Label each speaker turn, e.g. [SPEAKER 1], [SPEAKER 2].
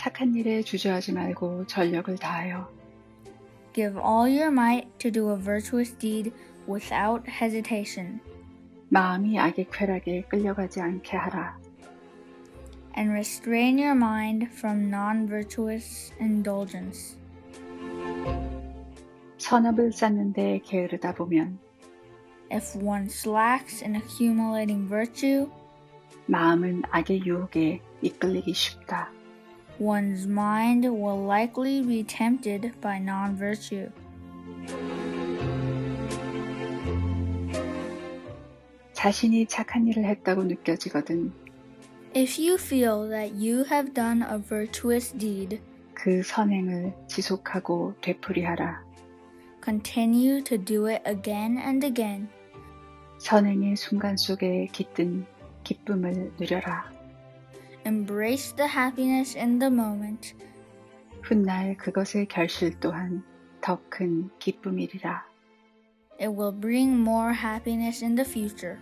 [SPEAKER 1] 착한 일에 주저하지 말고 전력을 다하여
[SPEAKER 2] Give all your might to do a virtuous deed without hesitation,
[SPEAKER 1] 마음이 악의 쾌락에 끌려가지 않게 하라.
[SPEAKER 2] and restrain your mind from non virtuous indulgence.
[SPEAKER 1] 선업을 쌓는데 게으르다 보면
[SPEAKER 2] If one slacks in accumulating virtue,
[SPEAKER 1] 마음은 악의 유혹에 이끌리기 쉽다.
[SPEAKER 2] one's mind will likely be tempted by non virtue.
[SPEAKER 1] 자신이 착한 일을 했다고 느껴지거든
[SPEAKER 2] If you feel that you have done a virtuous deed,
[SPEAKER 1] 그 선행을 지속하고 되풀이하라.
[SPEAKER 2] continue to do it again and again.
[SPEAKER 1] 선행의 순간 속에 깃든 기쁨을 누려라.
[SPEAKER 2] Embrace the happiness in the moment,
[SPEAKER 1] 훗날 그것의 결실 또한 더 큰 기쁨이리라.
[SPEAKER 2] it will bring more happiness in the future.